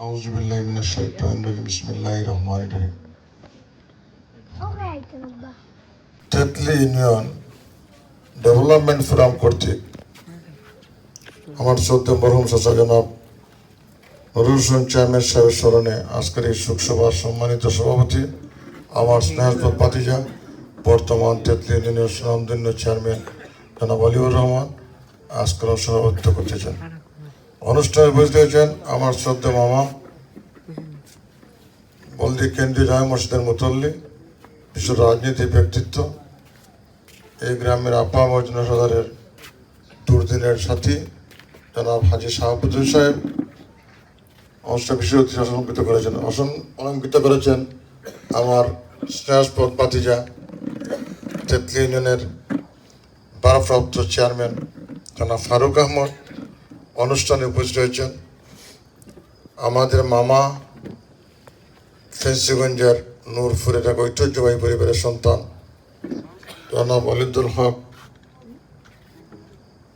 أعوذ بالله من الشيطان الرجيم بسم الله الرحمن الرحيم Alright, Abba. Development forum কর্তৃক আমার চোদ্দ মরহুম চাচা জনাব নুরুল হোসেন চেয়ারম্যান সাহেবের স্মরণে আজকের এই শোকসভার সম্মানিত সভাপতি, আমার স্নেহাসপদ পাতিজা বর্তমান তেতলি ইউনিয়নের সুনামধন্য চেয়ারম্যান জনাব আলিউর রহমান, আজকের সভাপতিত্ব করতে চান অনুষ্ঠানে উপস্থিত হয়েছেন আমার শ্রদ্ধা মামা বলদি কেন্দ্রীয় জামা মসজিদের মুতল্লি বিশ্ব রাজনীতি ব্যক্তিত্ব এই গ্রামের আপা মজনা সদরের দুর্দিনের সাথী, জনাব হাজি শাহাবুদ্দিন সাহেব। অনুষ্ঠান বিশেষ অতিথি অলঙ্কিত করেছেন। অসন অলঙ্কিত করেছেন আমার স্নেহাস্পদ পাতিজা তেতলি ইউনিয়নের ভারপ্রাপ্ত চেয়ারম্যান জনাব ফারুক আহমদ। অনুষ্ঠানে উপস্থিত হয়েছেন আমাদের মামা ফেন্সিগঞ্জের নূরপুরের এক ঐতিহ্যবাহী পরিবারের সন্তান জনাব অলিদুল হক,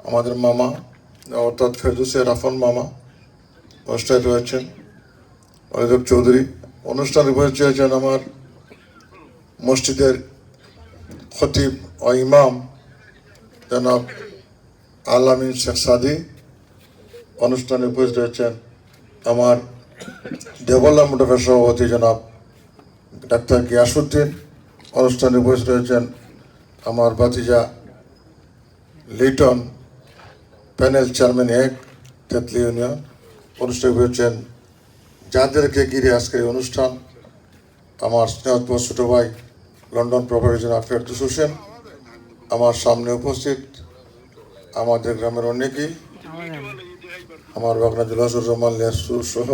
আমাদের মামা, অর্থাৎ ফেরদুসে রাফন মামা অনুষ্ঠানে রয়েছেন। অলিদুল চৌধুরী অনুষ্ঠানে উপস্থিত হয়েছেন আমার মসজিদের খতিব ও ইমাম জনাব আলামিন শেখ সাদি। অনুষ্ঠানে উপস্থিত হয়েছেন আমার ডেভেলপমেন্ট সভাপতি জনাব ডাক্তার গিয়াসুদ্দিন অনুষ্ঠানে উপস্থিত রয়েছেন আমার লিটন, প্যানেল চেয়ারম্যান এক, তেতলি ইউনিয়ন। অনুষ্ঠানে হয়েছেন যাদেরকে ঘিরে আজকের অনুষ্ঠান। আমার স্নেহৎপর ছোট ভাই, লন্ডন জনাব ফেরদুস হোসেন। আমার সামনে উপস্থিত আমাদের গ্রামের অনেকেই আমার বাগনা জুলাসুর রহমান লিয়াসুর সহ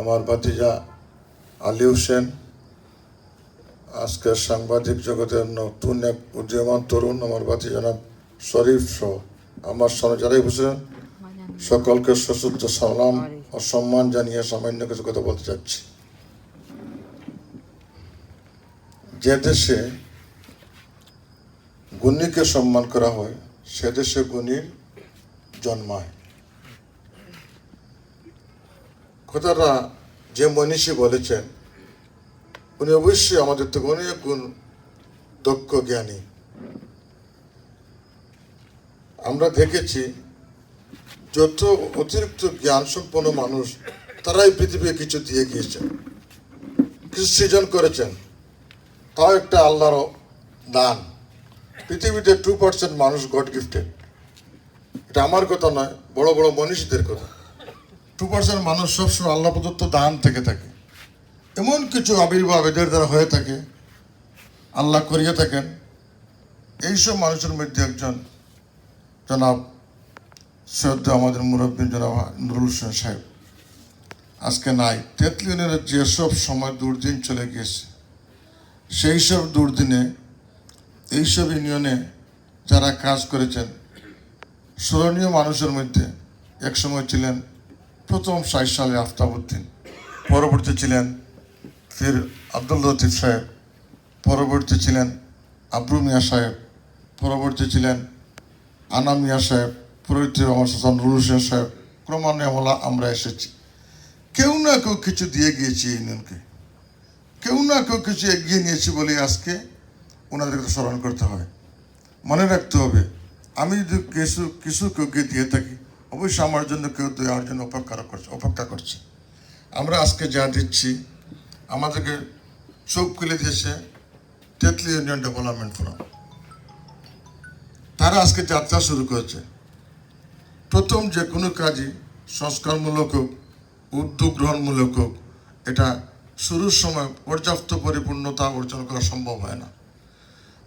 আমার ভাতিজা আলী হোসেন। আজকের সাংবাদিক জগতের নতুন এক উদীয়মান তরুণ আমার ভাতি জনাব শরীফ সহ। আমার সামনে যারাই সকলকে সশ্রদ্ধ সালাম ও সম্মান জানিয়ে সামান্য কিছু কথা বলতে চাচ্ছি যে দেশে গুণীকে সম্মান করা হয়, সে দেশে গুণীর জন্মায়। কথাটা যে মনীষী বলেছেন উনি অবশ্যই আমাদের থেকে অনেক গুণ দক্ষ জ্ঞানী। আমরা দেখেছি যত অতিরিক্ত জ্ঞান সম্পন্ন মানুষ, তারাই পৃথিবীকে কিছু দিয়ে গিয়েছেন। কিছু সৃজন করেছেন। তাও একটা আল্লাহর দান। পৃথিবীতে টু পার্সেন্ট মানুষ গড গিফটেড। এটা আমার কথা নয়, বড় বড় মনীষীদের কথা। টু পার্সেন্ট মানুষ সবসময় আল্লাহ প্রদত্ত দান থেকে থাকে। এমন কিছু আবির্ভাব এদের দ্বারা হয়ে থাকে, আল্লাহ করিয়ে থাকেন। এইসব মানুষের মধ্যে একজন জনাব সৈয়দ আমাদের মুরব্বী জনাব নুরুল হোসেন সাহেব। আজকে নাই। তেতলি ইউনিয়নের যেসব সময় দুর্দিন চলে গিয়েছে, সেই সব দুর্দিনে, এইসব ইউনিয়নে যারা কাজ করেছেন, স্মরণীয় মানুষের মধ্যে একসময় ছিলেন প্রথম ষাট সালে আফতাবুদ্দিন পরবর্তী ছিলেন ফির আব্দুল লতিফ সাহেব পরবর্তী ছিলেন আব্রু মিয়া সাহেব পরবর্তী ছিলেন আনা মিয়া সাহেব পরবর্তী আমার হাসান নুরুল হোসেন সাহেব, ক্রমান্বয়ে আমরা এসেছি। কেউ না কেউ কিছু দিয়ে গিয়েছি ইউনিয়নকে। কেউ না কেউ কিছু এগিয়ে নিয়েছি বলে আজকে ওনাদেরকে স্মরণ করতে হয় মনে রাখতে হবে, আমি যদি কিছু কিছু কেউকে দিয়ে থাকি, অবশ্যই আমার জন্য কেউ দেওয়ার জন্য অপেক্ষা করছে অপেক্ষা করছে। আমরা আজকে যা দিচ্ছি আমাদেরকে চোখ খুলে দিয়েছে তেতলি ইউনিয়ন ডেভেলপমেন্ট ফোরাম তারা আজকে যাত্রা শুরু করেছে। প্রথম যে কোনো কাজই সংস্কারমূলক হোক, উদ্যোগ গ্রহণমূলক হোক, এটা শুরুর সময় পর্যাপ্ত পরিপূর্ণতা অর্জন করা সম্ভব হয় না।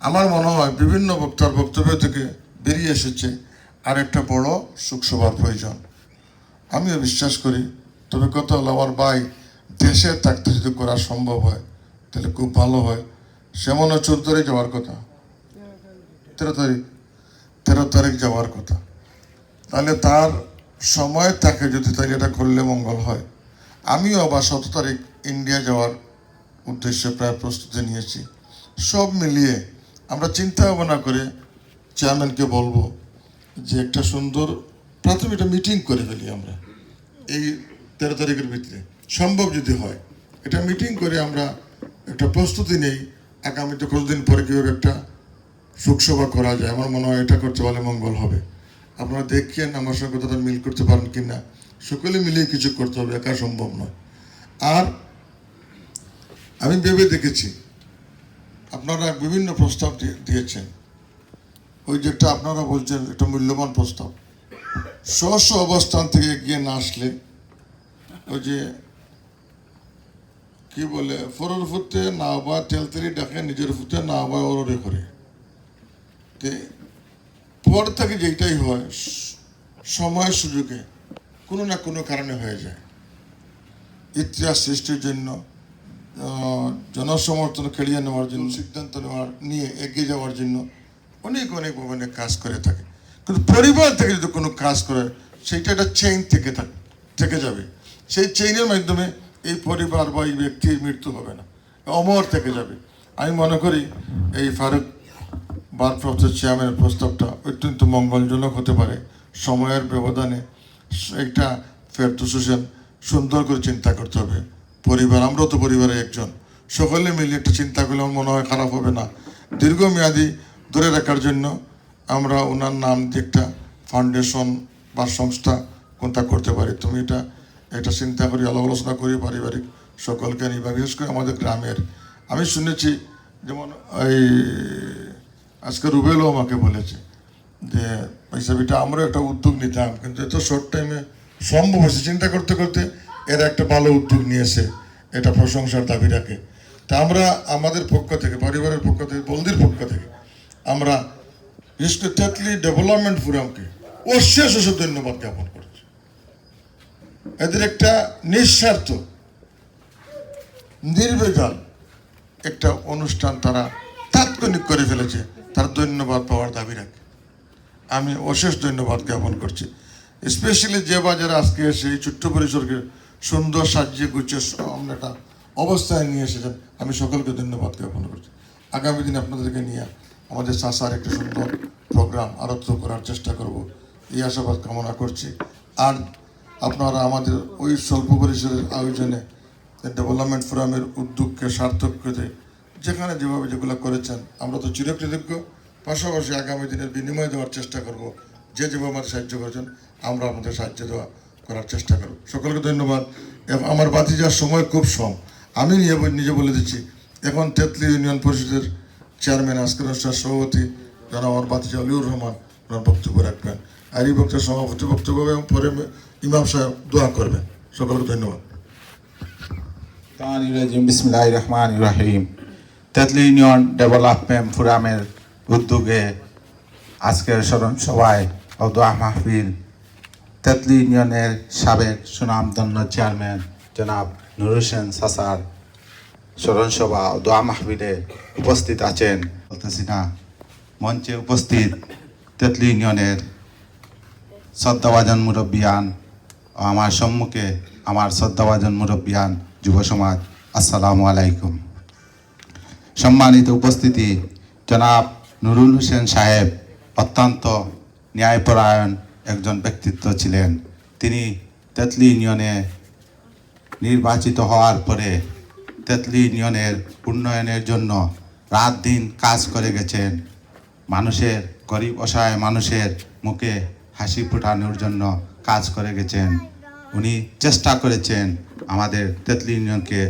আমার মনে হয় বিভিন্ন বক্তার বক্তব্য থেকে বেরিয়ে এসেছে আর একটা বড় সুখসভার প্রয়োজন। আমিও বিশ্বাস করি, তবে কত আমার ভাই দেশে থাকতে যদি করা সম্ভব হয়, তাহলে খুব ভালো হয়। সেমনও চোদ্দোরে যাওয়ার কথা। তেরো তারিখ তেরো তারিখ যাওয়ার কথা। তাহলে তার সময় থাকে যদি তাকে এটা করলে মঙ্গল হয়। আমিও আবার সতেরো তারিখ ইন্ডিয়া যাওয়ার উদ্দেশ্যে প্রায় প্রস্তুতি নিয়েছি। সব মিলিয়ে আমরা চিন্তা ভাবনা করে চেয়ারম্যানকে বলব যে একটা সুন্দর প্রাথমিক একটা মিটিং করে ফেলি আমরা, এই তেরো তারিখের ভিতরে। সম্ভব যদি হয়। এটা মিটিং করে আমরা একটা প্রস্তুতি নেই। আগামীতে কতদিন পরে কীভাবে একটা শোকসভা করা যায়? আমার মনে হয় এটা করতে পারলে মঙ্গল হবে। আপনারা দেখেন আমার সঙ্গে কথাটা মিল করতে পারেন কি না সকলে মিলিয়ে কিছু করতে হবে, একা সম্ভব নয়। আর আমি ভেবে দেখেছি, আপনারা বিভিন্ন প্রস্তাব দিয়ে- দিয়েছেন। ওই যেটা আপনারা বলছেন, একটা মূল্যবান প্রস্তাব। স্ব অবস্থান থেকে এগিয়ে না আসলে ওই যে কি বলে, ফরর ফুটতে না বা তেলতেরি ডাকে, নিজের ফুটে না বা ওরে করে। পর থেকে যেটাই হয় সময় সুযোগে কোনো না কোনো কারণে হয়ে যায়। ইতিহাস সৃষ্টির জন্য জনসমর্থন খেলিয়ে নেওয়ার জন্য, সিদ্ধান্ত নেওয়ার, নিয়ে এগিয়ে যাওয়ার জন্য অনেক অনেক অনেক কাজ করে থাকে। কিন্তু পরিবার থেকে যদি কোনো কাজ করে, সেইটা একটা চেইন থেকে থাক- থেকে যাবে। সেই চেইনের মাধ্যমে এই পরিবার বা এই ব্যক্তির মৃত্যু হবে না। অমর থেকে যাবে। আমি মনে করি এই ফারুক ভারপ্রাপ্ত চেয়ারম্যানের প্রস্তাবটা অত্যন্ত মঙ্গলজনক হতে পারে। সময়ের ব্যবধানে একটা ফেরদুস হোসেন সুন্দর করে চিন্তা করতে হবে। পরিবার আমরাও তো পরিবারের একজন। সকলে মিলে একটা চিন্তা করলে আমার মনে হয় খারাপ হবে না। দীর্ঘমেয়াদী ধরে রাখার জন্য আমরা ওনার নাম দিয়ে একটা ফাউন্ডেশন বা সংস্থা কোনটা করতে পারি। তুমি এটা এটা চিন্তা করি, আলোচনা করি পারিবারিক সকলকে নিয়ে, বা বিশেষ করে আমাদের গ্রামের। আমি শুনেছি, যেমন এই আজকে রুবেলও আমাকে বলেছে যে, পয়সা এটা আমরা একটা উদ্যোগ নিতাম, কিন্তু এত শর্ট টাইমে সম্ভব হয়েছে। চিন্তা করতে করতে এরা একটা ভালো উদ্যোগ নিয়েছে এটা প্রশংসার দাবি রাখে তা আমরা আমাদের পক্ষ থেকে, পরিবারের পক্ষ থেকে বলদির পক্ষ থেকে, আমরা করে তেতলি ডেভেলপমেন্ট ফোরামকে অশেষ অশেষ ধন্যবাদ জ্ঞাপন করছি এদের একটা নিঃস্বার্থ নির্বিঘাল একটা অনুষ্ঠান তারা তাৎক্ষণিক করে ফেলেছে। তার ধন্যবাদ পাওয়ার দাবি রাখে। আমি অশেষ ধন্যবাদ জ্ঞাপন করছি। স্পেশালি যে বাজারে আজকে এসে এই ছোট্ট পরিসরকে সুন্দর সাজিয়ে গুছিয়ে সামনে একটা অবস্থায় নিয়ে এসেছেন, আমি সকলকে ধন্যবাদ জ্ঞাপন করছি। আগামী দিনে আপনাদেরকে নিয়ে আমাদের চাষার একটা সুন্দর প্রোগ্রাম আরত্ব করার চেষ্টা করব। এই আশাবাদ কামনা করছি। আর আপনারা আমাদের ওই স্বল্প পরিসরের আয়োজনে ডেভেলপমেন্ট ফোরামের উদ্যোগকে সার্থক করে, যেখানে যেভাবে যেগুলো করেছেন, আমরা তো চিরকৃতজ্ঞ। পাশাপাশি আগামী দিনের বিনিময় দেওয়ার চেষ্টা করব। যে যেভাবে আমাদের সাহায্য করেছেন, আমরা আপনাদের সাহায্য দেওয়া করার চেষ্টা করব। সকলকে ধন্যবাদ। এবং আমার বাতি যাওয়ার সময় খুব সম আমি নিজে বলে দিচ্ছি, এখন তেতলি ইউনিয়ন পরিষদের চেয়ারম্যান আজকের অনুষ্ঠানের সভাপতি যারা আমার বাতিজা আলিউর রহমান, ওনার বক্তব্য রাখবেন। আর এই বক্তব্য সভাপতি বক্তব্য এবং পরে ইমাম সাহেব দোয়া করবেন। সকলকে ধন্যবাদ। রহমান রাহিম। তেতলি ইউনিয়ন ডেভেলপমেন্ট ফোরামের উদ্যোগে আজকের স্মরণ সভায় ও দোয়া মাহফিল, তেতলি ইউনিয়নের সাবেক সুনামধন্য চেয়ারম্যান জনাব নুর হোসেন সাসার স্মরণ সভা ও দোয়া মাহফিলে উপস্থিত আছেন। বলতেছি না মঞ্চে উপস্থিত তেতলি ইউনিয়নের শ্রদ্ধাভাজন মুরব্বিয়ান আমার সম্মুখে আমার শ্রদ্ধাভাজন মুরব্বিয়ান যুব সমাজ, আসসালামু আলাইকুম। সম্মানিত উপস্থিতি, জনাব নুরুল হোসেন সাহেব অত্যন্ত ন্যায়পরায়ণ একজন ব্যক্তিত্ব ছিলেন। তিনি তেতলি ইউনিয়নে নির্বাচিত হওয়ার পরে তেতলি ইউনিয়নের উন্নয়নের জন্য রাত দিন কাজ করে গেছেন। মানুষের, গরিব অসহায় মানুষের মুখে হাসি ফোটানোর জন্য কাজ করে গেছেন। উনি চেষ্টা করেছেন আমাদের তেতলি ইউনিয়নকে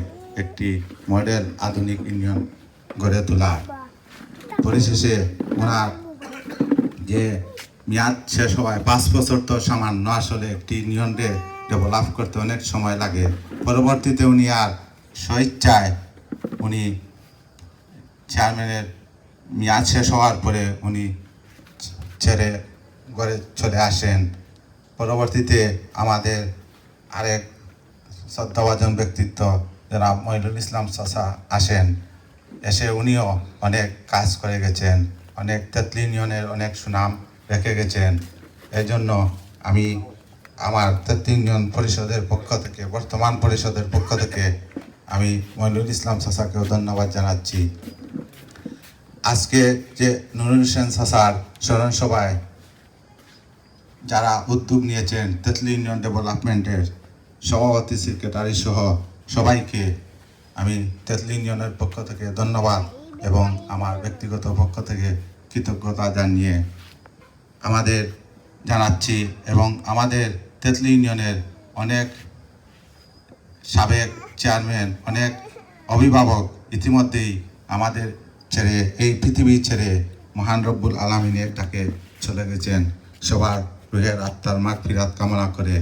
একটি মডেল আধুনিক ইউনিয়ন গড়ে তোলার। পরিশেষে ওনার যে মেয়াদ শেষ হওয়ায় পাঁচ বছর তো সামান্য আসলে একটি ইউনিয়নকে ডেভেলপ করতে অনেক সময় লাগে। পরবর্তীতে উনি আর স্বেচ্ছায় উনি চেয়ারম্যানের মেয়াদ শেষ হওয়ার পরে উনি ছেড়ে ঘরে চলে আসেন। পরবর্তীতে আমাদের আরেক শ্রদ্ধাভাজন ব্যক্তিত্ব যারা মহিনুল ইসলাম চাষা আসেন। এসে উনিও অনেক কাজ করে গেছেন, অনেক তেতলি ইউনিয়নের অনেক সুনাম রেখে গেছেন। এই জন্য আমি আমার তিনজন পরিষদের পক্ষ থেকে, বর্তমান পরিষদের পক্ষ থেকে আমি মইনুল ইসলাম চাচাকেও ধন্যবাদ জানাচ্ছি। আজকে যে নুরুল হোসেন চাচার স্মরণ সভায় যারা উদ্যোগ নিয়েছেন তেতলি ইউনিয়ন ডেভেলপমেন্টের সভাপতি, সেক্রেটারি সহ সবাইকে আমি তেতলি ইউনিয়নের পক্ষ থেকে ধন্যবাদ এবং আমার ব্যক্তিগত পক্ষ থেকে কৃতজ্ঞতা জানিয়ে আমাদের জানাচ্ছি এবং আমাদের তেতলি ইউনিয়নের অনেক সাবেক চেয়ারম্যান, অনেক অভিভাবক ইতিমধ্যেই আমাদের ছেড়ে, এই পৃথিবী ছেড়ে মহান রব্বুল আলমিনের ডাকে চলে গেছেন। সবার রুহের আত্মার মাগ ফিরাত কামনা করে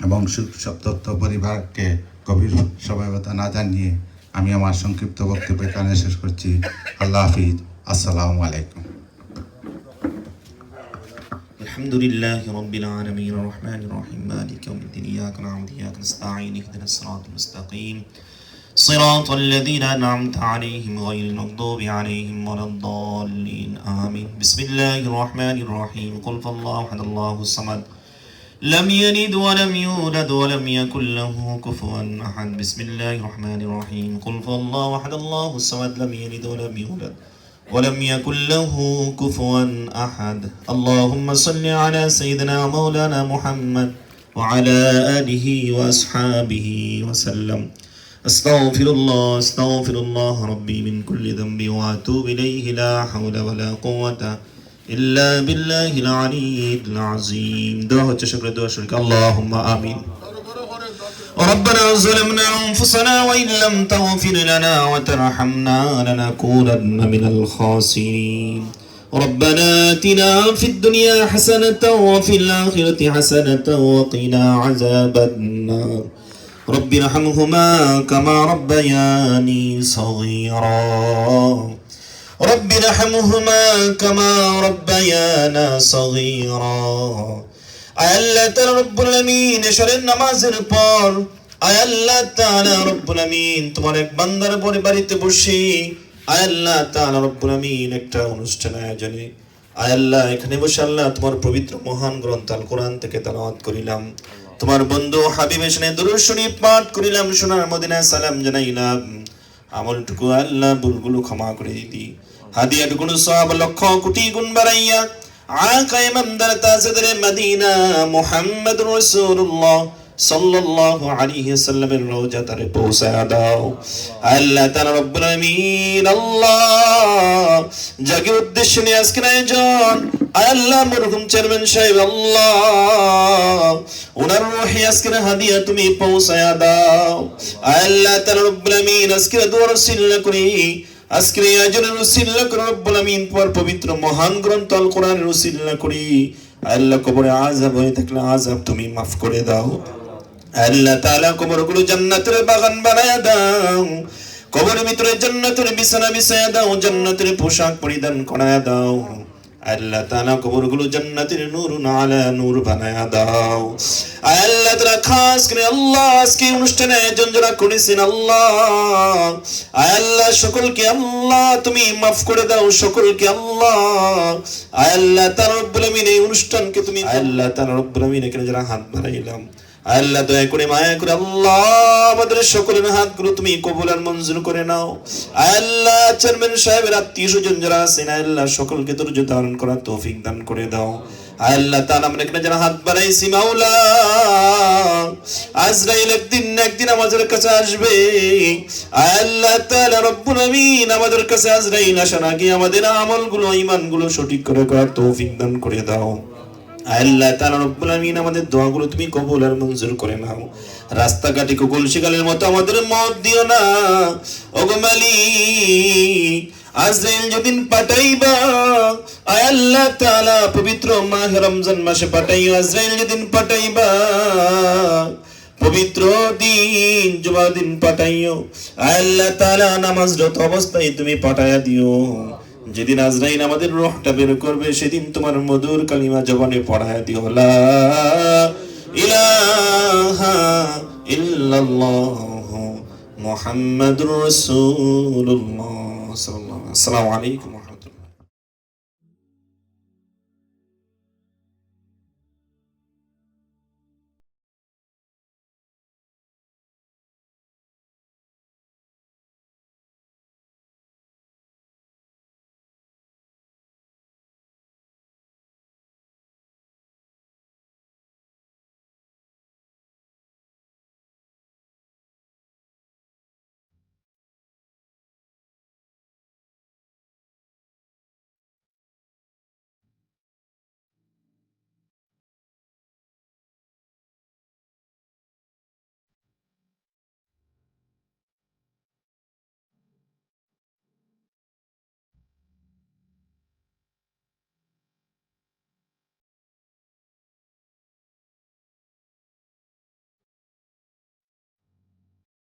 এবং সুখ সপ্তপ্ত পরিবারকে গভীর সবাইতা না জানিয়ে আমি আমার সংক্ষিপ্ত বক্তব্য এখানে শেষ করছি আল্লাহ হাফিজ আসসালামু আলাইকুম الحمد لله رب العالمين الرحمن الرحيم مالك يوم الدين إياك نعبد وإياك نستعين اهدنا الصراط المستقيم صراط الذين أنعمت عليهم غير المغضوب عليهم ولا الضالين آمين بسم الله الرحمن الرحيم قل فالله أحد الله الصمد لم يلد ولم يولد ولم يكن له كفوا أحد. بسم الله الرحمن الرحيم. قل فالله أحد الله الصمد. لم يلد ولم يولد ولم يكن له كفوا أحد. اللهم صل على سيدنا مولانا محمد وعلى آله وأصحابه وسلم. أستغفر الله أستغفر الله ربي من كل ذنب وأتوب إليه. لا حول ولا قوة بالله العلي العظيم. دعوة شكر دعوة شكر اللهم آمين. ربنا ظلمنا أنفسنا وإن لم تغفر لنا وترحمنا لنكونن من الخاسرين. ربنا آتنا في الدنيا حسنة وفي الآخرة حسنة وقنا عذاب النار. رب ارحمهما كما ربياني صغيرا. رب ارحمهما كما ربيانا صغيرا আয়াল্লাহ তাআলা রব্বুল আলামিন এশারের নামাজের পর আয়াল্লাহ তাআলা রব্বুল আলামিন তোমার এক বান্দার পরে বাড়িতে বসে আয়াল্লাহ তাআলা রব্বুল আলামিন একটা অনুষ্ঠান আয়োজনে আয়াল্লাহ এখানে বসে আল্লাহ তোমার পবিত্র মহান গ্রন্থ আল কোরআন থেকে তেলাওয়াত করিলাম তোমার বন্ধু হাবিব এসনে দুরূদ শরীফ পাঠ করিলাম সোনার মদিনায় সালাম জানাইলাম আমলটুকু আল্লাহ ভুলগুলো ক্ষমা করে দিতি হাদিয়াটুকু সব লক্ষ কোটি গুণ বাড়াইয়া আকা ইমামদার তাজদারে মদিনা মুহাম্মদ রাসূলুল্লাহ সাল্লাল্লাহু আলাইহি সাল্লামের রওজা তারে পৌঁছায় দাও। আল্লাহ তাআলা রব্বুল আমিন আল্লাহ জাগে উদ্দেশ্য নিয়ে আজকের আয়োজন। আল্লাহ মরহুম চেয়ারম্যান সাহেব আল্লাহ, ওনার আজকের হাদিয়া তুমি পৌঁছায় দাও। আল্লাহ তাআলা রব্বুল আমিন করি আজকের এই আয়োজনের উসিল্লা করে রব্বুল আমিন তোমার পবিত্র মহান গ্রন্থ আল কোরআনের উসিল্লা করি। আল্লাহ কবরে আজাব হয়ে থাকলে আজাব তুমি মাফ করে দাও। আল্লাহ তাআলা কবরগুলো জান্নাতের বাগান বানায় দাও। কবরের ভিতরে জান্নাতের বিছানা বিছায় দাও, জান্নাতের পোশাক পরিধান করায় দাও। আল্লাহ তাআলা কবরগুলো জান্নাতের নূর আলা নূর বানায়া দাও আল্লাহ তাআলা খাস করে আল্লাহ আজকে অনুষ্ঠানে আয়োজন যারা করেছেন আল্লাহ আল্লাহ সকলকে আল্লাহ তুমি মাফ করে দাও সকলকে আল্লাহ আল্লাহ তাআলা রব্বুল আমিন এই অনুষ্ঠানকে তুমি আল্লাহ তাআলা রব্বুল আমিন এখানে যারা হাত বাড়াইলাম আল্লাহ দয়া করে মায়া করে আল্লাহ আমাদের সকলের হাতগুলো তুমি কবুল আর মঞ্জুর করে নাও। আল্লাহ চেয়ারম্যান সাহেবের আত্মীয় স্বজন যারা আছেন, আল্লাহ সকলকে ধৈর্য ধারণ করার তৌফিক দান করে দাও। আল্লাহ তাআলা আমরা এখানে যারা হাত বাড়াইছি, মাওলা, আজরাইল একদিন একদিন আমাদের কাছে আসবে। আল্লাহ তাআলা রব্বুল আমিন আমাদের কাছে আজরাইল আসার আগে আমাদের আমলগুলো, ঈমানগুলো সঠিক করে করার তৌফিক দান করে দাও। আল্লাহ তাআলা রব্বুল আমিন আমাদের দোয়াগুলো তুমি কবুল আর মঞ্জুর করে নাও। রাস্তাঘাটে কুকুল শিকালের মতো আমাদের মত দিও না। ওগো মালিক, আজরাইল যেদিন পাঠাইবা, আয় আল্লাহ তাআলা পবিত্র মাহ রমজান মাসে পাঠাইও। আজরাইল যেদিন পাঠাইবা, পবিত্র দিন, জুমার দিন পাঠাইও। আয় আল্লাহ তাআলা নামাজরত অবস্থায় তুমি পাঠাইয়া দিও। যেদিন আজরাইন আমাদের রোহটা বের করবে, সেদিন তোমার মধুর কালিমা জবানে পড়ায় দিও, লা ইলাহা ইল্লাল্লাহ আলাইকুম